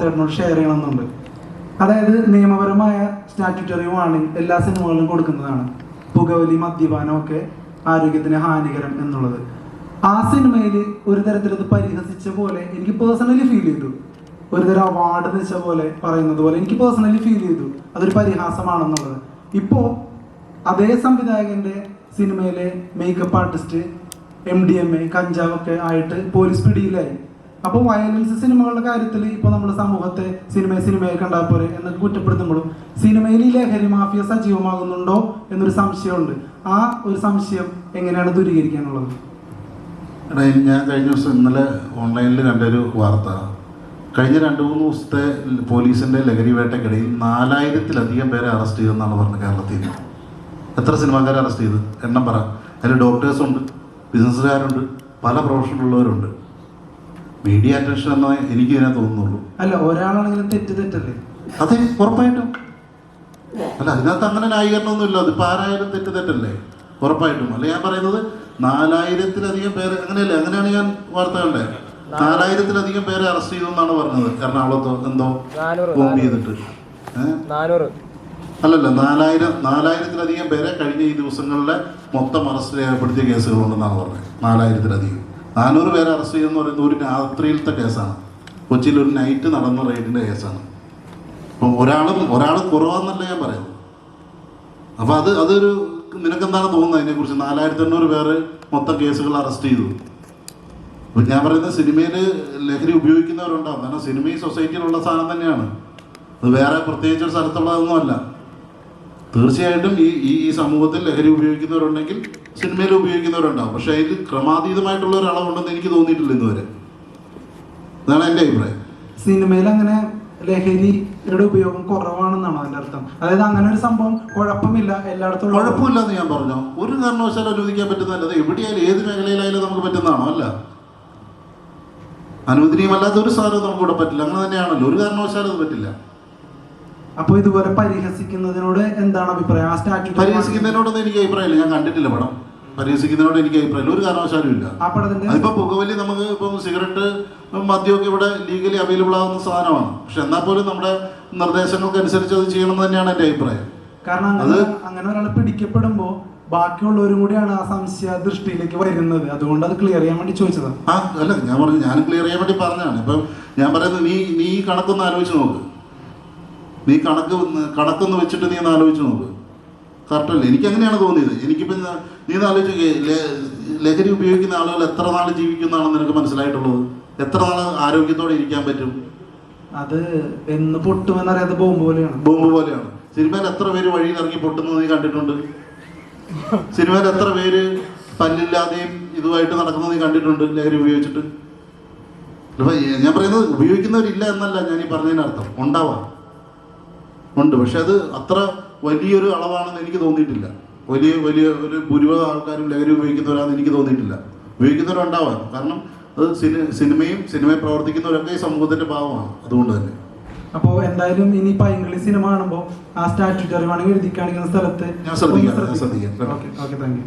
ചേട്ടനോട് ഷെയർ ചെയ്യണമെന്നുണ്ട്. അതായത് നിയമപരമായ സ്റ്റാറ്റ്യൂട്ടറി വാണിംഗ് എല്ലാ സിനിമകളിലും കൊടുക്കുന്നതാണ്. പുകവലി മദ്യപാനം ഒക്കെ ആരോഗ്യത്തിന് ഹാനികരം എന്നുള്ളത്. ആ സിനിമയിൽ ഒരു തരത്തിൽ അത് പരിഹസിച്ച പോലെ എനിക്ക് പേഴ്സണലി ഫീൽ ചെയ്തു. ഒരു തരം അവാർഡ് വെച്ച പോലെ പറയുന്നത് പോലെ എനിക്ക് പേഴ്സണലി ഫീൽ ചെയ്തു. അതൊരു പരിഹാസമാണെന്നുള്ളത്. ഇപ്പോൾ അതേ സംവിധായകന്റെ സിനിമയിലെ makeup artist M D M A കഞ്ചാവൊക്കെ ആയിട്ട് പോലീസ് പിടിയിലായി. അപ്പോൾ വയലൻസ് സിനിമകളുടെ കാര്യത്തിൽ ഇപ്പോൾ നമ്മൾ സമൂഹത്തെ സിനിമയെ സിനിമയെ കണ്ടാൽ പോരെ എന്നൊക്കെ കുറ്റപ്പെടുത്തുമ്പോഴും സിനിമയിൽ ഈ ലഹരി മാഫിയ സജീവമാകുന്നുണ്ടോ എന്നൊരു സംശയമുണ്ട്. ആ ഒരു സംശയം എങ്ങനെയാണ് ദൂരീകരിക്കാനുള്ളത്? ഞാൻ കഴിഞ്ഞ ദിവസം ഇന്നലെ ഓൺലൈനിൽ കണ്ടൊരു വാർത്ത. കഴിഞ്ഞ രണ്ട് മൂന്ന് ദിവസത്തെ പോലീസിന്റെ ലഹരി വേട്ടക്കിടയിൽ നാലായിരത്തിലധികം പേരെ അറസ്റ്റ് ചെയ്തെന്നാണ് പറഞ്ഞത് കേരളത്തിൽ. എത്ര സിനിമാക്കാരെ അറസ്റ്റ് ചെയ്ത്? എണ്ണം പറ. അതിൽ ഡോക്ടേഴ്സുണ്ട് ബിസിനസ്സുകാരുണ്ട് പല പ്രൊഫഷനുള്ളവരുണ്ട് മീഡിയ അറ്റൻഷൻ എന്നേ എനിക്ക് ഇതിനെ തോന്നുന്നുള്ളൂ. അല്ല ഒരാളാണെങ്കിലും തെറ്റ് തെറ്റല്ലേ? അതെ ഉറപ്പായിട്ടും. അല്ല അതിനകത്ത് അങ്ങനെ ന്യായീകരണമൊന്നുമില്ല. അതിപ്പോൾ ആരായാലും തെറ്റ് തെറ്റല്ലേ? ഉറപ്പായിട്ടും. അല്ല ഞാൻ പറയുന്നത് നാലായിരത്തിലധികം പേര് അങ്ങനെയല്ലേ? അങ്ങനെയാണ് ഞാൻ വാർത്ത കണ്ടേ. നാലായിരത്തിലധികം പേരെ അറസ്റ്റ് ചെയ്തു എന്നാണ് പറഞ്ഞത്. എറണാകുളത്തോ എന്തോ ബോംബ് ചെയ്തിട്ട്. അല്ലല്ല നാലായിരം നാലായിരത്തിലധികം പേരെ കഴിഞ്ഞ ഈ ദിവസങ്ങളിലെ മൊത്തം അറസ്റ്റ് രേഖപ്പെടുത്തിയ കേസുകളുണ്ടെന്നാണ് പറഞ്ഞത്. നാലായിരത്തിലധികം. നാനൂറ് പേരെ അറസ്റ്റ് ചെയ്യുന്ന പറയുന്നത് ഒരു രാത്രിയിലത്തെ കേസാണ്. കൊച്ചിയിൽ ഒരു നൈറ്റ് നടന്ന റെയ്ഡിന്റെ കേസാണ്. അപ്പം ഒരാളും ഒരാൾ കുറവാന്നല്ല ഞാൻ പറയുന്നത്. അപ്പം അത് അതൊരു നിനക്കെന്താണ് തോന്നുന്നത് അതിനെക്കുറിച്ച്? നാലായിരത്തി എണ്ണൂറ് പേര് മൊത്തം കേസുകൾ അറസ്റ്റ് ചെയ്തു. അപ്പം ഞാൻ പറയുന്നത് സിനിമയിൽ ലഹരി ഉപയോഗിക്കുന്നവരുണ്ടാവും. കാരണം സിനിമ ഈ സൊസൈറ്റിയിലുള്ള സാധനം തന്നെയാണ്. അത് വേറെ പ്രത്യേകിച്ച് ഒരു സ്ഥലത്തുള്ളതൊന്നുമല്ല തീർച്ചയായിട്ടും ഈ ഈ ഈ സമൂഹത്തിൽ ലഹരി ഉപയോഗിക്കുന്നവരുണ്ടെങ്കിൽ സിനിമയിൽ ഉപയോഗിക്കുന്നവരുണ്ടാവും. പക്ഷെ അതിൽ ക്രമാതീതമായിട്ടുള്ള ഒരളവുണ്ടെന്ന് എനിക്ക് തോന്നിയിട്ടില്ല ഇന്നുവരെ അതാണ് എന്റെ അഭിപ്രായം. സിനിമയിൽ അങ്ങനെ ലഹരിയുടെ ഉപയോഗം കുറവാണെന്നാണ് അതിന്റെ അർത്ഥം? അതായത് അങ്ങനെ ഒരു സംഭവം കുഴപ്പമില്ല എല്ലായിടത്തും ഉള്ള- കുഴപ്പമില്ലെന്ന് ഞാൻ പറഞ്ഞു? ഒരു കാരണവശാലും അനുവദിക്കാൻ പറ്റുന്നതല്ല എവിടെയായാലും ഏത് മേഖലയിലായാലും നമുക്ക് പറ്റുന്നതാണോ? അല്ല. അനുവദനീയമല്ലാത്ത ഒരു സാധനവും നമുക്ക് ഇവിടെ പറ്റില്ല. അങ്ങനെ തന്നെയാണല്ലോ. ഒരു കാരണവശാലും അത് പറ്റില്ല. അപ്പൊ ഇതുപോലെ പരിഹസിക്കുന്നതിനോട് എന്താണ് അഭിപ്രായം? ആ സ്റ്റാറ്റ്യൂട്ട് പരിഹസിക്കുന്നതിനോടൊന്നും എനിക്ക് അഭിപ്രായമില്ല. ഞാൻ കണ്ടിട്ടില്ല പടം. പരിഹസിക്കുന്നതിനോട് എനിക്ക് അഭിപ്രായമില്ല. ഒരു കാരണവശാലും ഇല്ല. ആ പടത്തിന്റെ അതിപ്പോ പുകവലി നമുക്ക് ഇപ്പം സിഗരറ്റ് മദ്യമൊക്കെ ഇവിടെ ലീഗലി അവൈലബിൾ ആകുന്ന സാധനമാണ്. പക്ഷെ എന്നാൽ പോലും നമ്മുടെ നിർദ്ദേശങ്ങൾക്ക് അനുസരിച്ച് അത് ചെയ്യണം എന്ന് തന്നെയാണ് എന്റെ അഭിപ്രായം. കാരണം അങ്ങനെ അങ്ങനെ ഒരാൾ പിടിക്കപ്പെടുമ്പോ ബാക്കിയുള്ളവരും കൂടിയാണ് ആ സംശയ ദൃഷ്ടിയിലേക്ക് വരുന്നത്. അതുകൊണ്ട് അത് ക്ലിയർ ചെയ്യാൻ വേണ്ടി ചോദിച്ചതാണ്. ആ അല്ല ഞാൻ പറഞ്ഞു ഞാൻ ക്ലിയർ ചെയ്യാൻ വേണ്ടി പറഞ്ഞാണ് ഇപ്പം ഞാൻ പറയുന്നത് നീ നീ കണക്കൊന്ന് ആലോചിച്ച് നോക്ക്. നീ കണക്ക് കണക്കൊന്ന് വെച്ചിട്ട് നീ ഒന്ന് ആലോചിച്ച് നോക്ക്. കറക്റ്റല്ലേ എനിക്ക് അങ്ങനെയാണ് തോന്നിയത്. എനിക്കിപ്പം ഞാൻ- നീ ഒന്ന് ആലോചിച്ച് ലഹരി ഉപയോഗിക്കുന്ന ആളുകൾ എത്ര നാൾ ജീവിക്കുന്നതാണെന്ന് നിനക്ക് മനസ്സിലായിട്ടുള്ളത്? എത്ര നാൾ ആരോഗ്യത്തോടെ ഇരിക്കാൻ പറ്റും? അത് എന്ന് പൊട്ടുമെന്നറിയാത്ത ബോംബ് പോലെയാണ്. ബോംബ് പോലെയാണ്. സിനിമയിൽ എത്ര പേര് വഴിയിൽ ഇറങ്ങി പൊട്ടുന്നത് നീ കണ്ടിട്ടുണ്ട്? സിനിമയിൽ എത്ര പേര് പല്ലില്ലാതെയും ഇതുമായിട്ട് നടക്കുന്നത് നീ കണ്ടിട്ടുണ്ട് ലഹരി ഉപയോഗിച്ചിട്ട്? അപ്പൊ ഞാൻ പറയുന്നത് ഉപയോഗിക്കുന്നവരില്ല എന്നല്ല ഞാൻ ഈ പറഞ്ഞതിനർത്ഥം ഉണ്ടാവാം. ഉണ്ട്. പക്ഷെ അത് അത്ര വലിയൊരു അളവാണെന്ന് എനിക്ക് തോന്നിയിട്ടില്ല. വലിയ വലിയ ഒരു ഭൂരിഭാഗം ആൾക്കാരും ലഹരി ഉപയോഗിക്കുന്നവരാണെന്ന് എനിക്ക് തോന്നിയിട്ടില്ല. ഉപയോഗിക്കുന്നവരുണ്ടാവാം. കാരണം അത് സിനി സിനിമയും സിനിമയെ പ്രവർത്തിക്കുന്നവരൊക്കെ ഈ സമൂഹത്തിന്റെ ഭാഗമാണ്. അതുകൊണ്ട് തന്നെ. അപ്പോ എന്തായാലും ഇനി ഇംഗ്ലീഷ് സിനിമ കാണുമ്പോ ആ സ്റ്റാറ്റ്യൂട്ടറി വേണമെങ്കിൽ എഴുതി കാണിക്കുന്ന സ്ഥലത്ത് ഞാൻ ശ്രദ്ധിക്കാം, ഞാൻ ശ്രദ്ധിക്കാം. Okay okay thank you